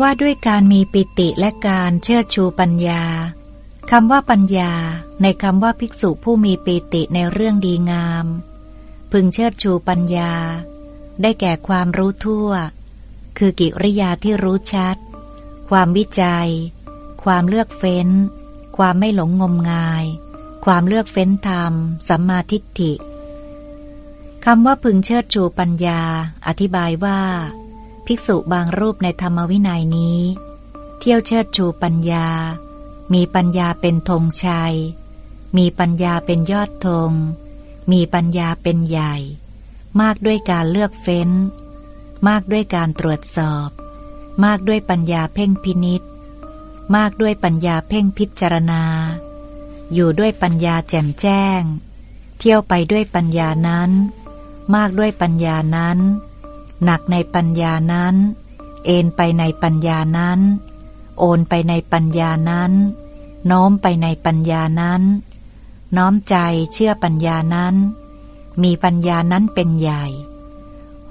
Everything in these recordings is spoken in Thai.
ว่าด้วยการมีปิติและการเชิดชูปัญญาคำว่าปัญญา ในคำว่าภิกษุผู้มีปิติในเรื่องดีงาม พึงเชิดชูปัญญา ได้แก่ความรู้ทั่ว คือกิริยาที่รู้ชัด ความวิจัย ความเลือกเฟ้น ความไม่หลงงมงาย ความเลือกเฟ้นธรรม สัมมาทิฏฐิคำว่าพึงเชิดชูปัญญา อธิบายว่า ภิกษุบางรูปในธรรมวินัยนี้ เที่ยวเชิดชูปัญญา มีปัญญาเป็นธงชัย มีปัญญาเป็นยอดธง มีปัญญาเป็นใหญ่ มากด้วยการเลือกเฟ้น มากด้วยการตรวจสอบ มากด้วยปัญญาเพ่งพินิษมากด้วยปัญญาเพ่งพิจารณา อยู่ด้วยปัญญาแจ่มแจ้ง เที่ยวไปด้วยปัญญานั้น มากด้วยปัญญานั้น หนักในปัญญานั้น เอนไปในปัญญานั้น โอนไปในปัญญานั้น โน้มไปในปัญญานั้น น้อมใจเชื่อปัญญานั้น มีปัญญานั้นเป็นใหญ่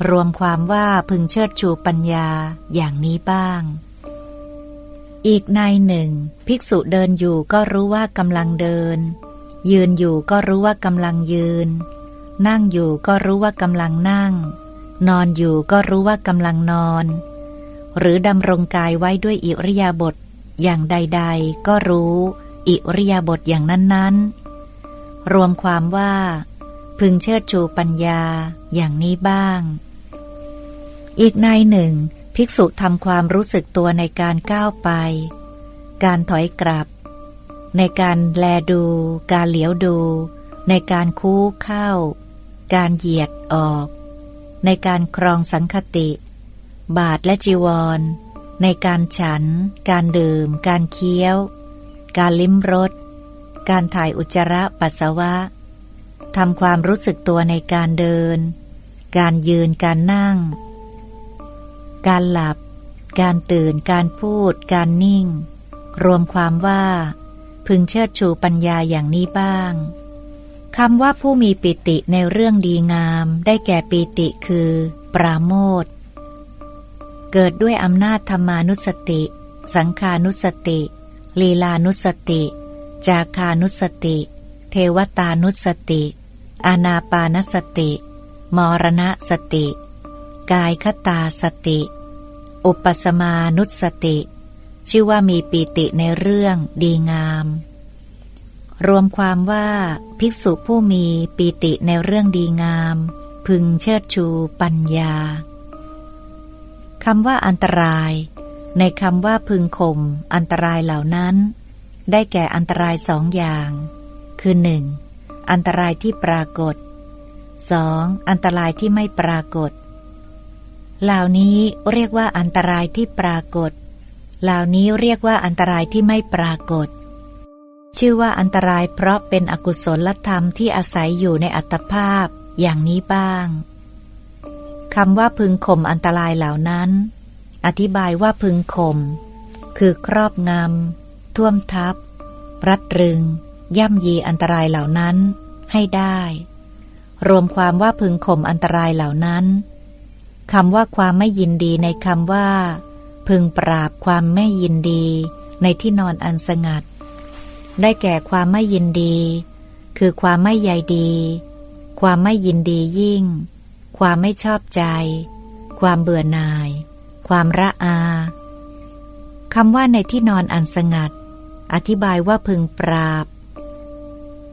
รวมความว่าพึงเชิดชูปัญญาอย่างนี้บ้าง อีกในหนึ่ง ภิกษุเดินอยู่ก็รู้ว่ากำลังเดิน ยืนอยู่ก็รู้ว่ากำลังยืน นั่งอยู่ก็รู้ว่ากำลังนั่ง นอนอยู่ก็รู้ว่ากำลังนอน หรือดำรงกายไว้ด้วยอิริยาบถอย่างใด ๆ ก็รู้ อิริยาบถอย่างนั้นๆ รวมความว่า พึงเชิดชูปัญญาอย่างนี้บ้าง อีกในหนึ่ง ภิกษุทำความรู้สึกตัวในการก้าวไป การถอยกลับ ในการแลดู การเหลียวดู ในการคู่เข้า การเหยียดออก ในการครองสังคติ บาทและจีวร ในการฉัน การดื่ม การเคี้ยว การลิ้มรส การถ่ายอุจจาระปัสสาวะทำความรู้สึกตัวในการเดิน การยืน การนั่ง การหลับ การตื่น การพูด การนิ่ง รวมความว่า พึงเชิดชูปัญญาอย่างนี้บ้าง คำว่าผู้มีปิติในเรื่องดีงาม ได้แก่ปิติคือ ปราโมทเกิดด้วยอำนาจธรรมานุสติ สังขานุสติ ลีลานุสติ จาคานุสติ เทวตานุสติ อานาปานสติ มรณสติ กายคตาสติ อุปสมานุสติ ชื่อว่ามีปีติในเรื่องดีงาม รวมความว่าภิกษุผู้มีปีติในเรื่องดีงาม พึงเชิดชูปัญญาคำว่าอันตราย ในคำว่าพึงข่มอันตรายเหล่านั้น ได้แก่อันตรายสองอย่าง คือหนึ่งอันตรายที่ปรากฏ 2. อันตรายที่ไม่ปรากฏ เหล่านี้เรียกว่าอันตรายที่ปรากฏ เหล่านี้เรียกว่าอันตรายที่ไม่ปรากฏ ชื่อว่าอันตรายเพราะเป็นอกุศลธรรมที่อาศัยอยู่ในอัตภาพอย่างนี้บ้างคำว่าพึงข่มอันตรายเหล่านั้น อธิบายว่าพึงข่มคือครอบงำท่วมทับ รัดรึง ย่ำยีอันตรายเหล่านั้นให้ได้ รวมความว่าพึงข่มอันตรายเหล่านั้นคำว่าความไม่ยินดีในคำว่า พึงปราบความไม่ยินดีในที่นอนอันสงัด ได้แก่ความไม่ยินดี คือความไม่ใยดี ความไม่ยินดียิ่ง ความไม่ชอบใจ ความเบื่อหน่าย ความระอาคำว่าในที่นอนอันสงัด อธิบายว่าพึงปราบ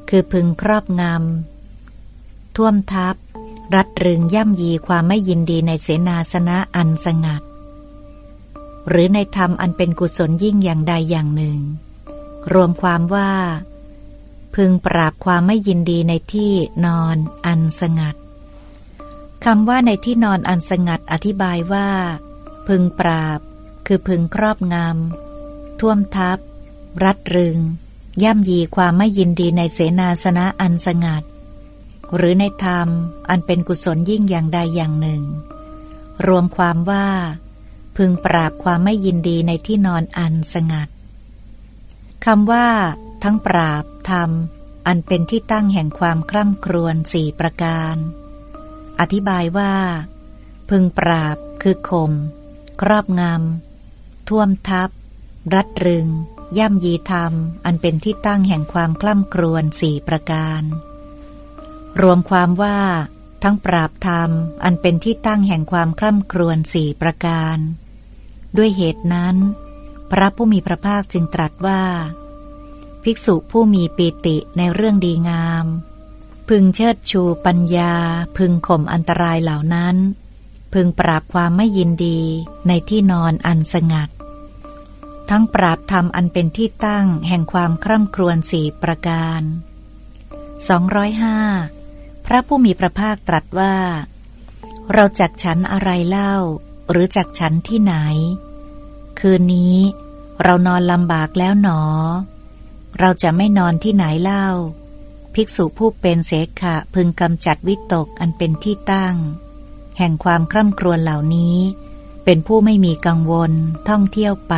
คือพึงครอบงำท่วมทับ รัดรึงย่ำยีความไม่ยินดีในเสนาสนะอันสงัด หรือในธรรมอันเป็นกุศลยิ่งอย่างใดอย่างหนึ่ง รวมความว่า พึงปราบความไม่ยินดีในที่นอนอันสงัดคำว่าในที่นอนอันสงัดอธิบายว่า พึงปราบ คือพึงครอบงำท่วมทับ รัดรึง ย่ำยีความไม่ยินดีในเสนาสนะอันสงัด หรือในธรรมอันเป็นกุศลยิ่งอย่างใดอย่างหนึ่ง รวมความว่า พึงปราบความไม่ยินดีในที่นอนอันสงัด คำว่า ทั้งปราบธรรม อันเป็นที่ตั้งแห่งความคร่ำครวญสี่ประการ อธิบายว่า พึงปราบคือข่มครอบงำ ท่วมทับ รัดรึง ย่ำยีธรรม อันเป็นที่ตั้งแห่งความคล่ำครวญสี่ประการ รวมความว่า ทั้งปราบธรรม อันเป็นที่ตั้งแห่งความคล่ำครวญสี่ประการ ด้วยเหตุนั้น พระผู้มีพระภาคจึงตรัสว่า ภิกษุผู้มีปีติในเรื่องดีงาม พึงเชิดชูปัญญา พึงข่มอันตรายเหล่านั้น พึงปราบความไม่ยินดีในที่นอนอันสงัด ทั้งปราบธรรมอันเป็นที่ตั้งแห่งความคร่ำครวญสี่ประการ 205 พระผู้มีพระภาคตรัสว่า เราจักฉันอะไรเล่า หรือจักฉันที่ไหน คืนนี้ เรานอนลำบากแล้วหนอ เราจะไม่นอนที่ไหนเล่า ภิกษุผู้เป็นเสขะพึงกำจัดวิตกอันเป็นที่ตั้ง แห่งความคร่ำครวญเหล่านี้ เป็นผู้ไม่มีกังวลท่องเที่ยวไป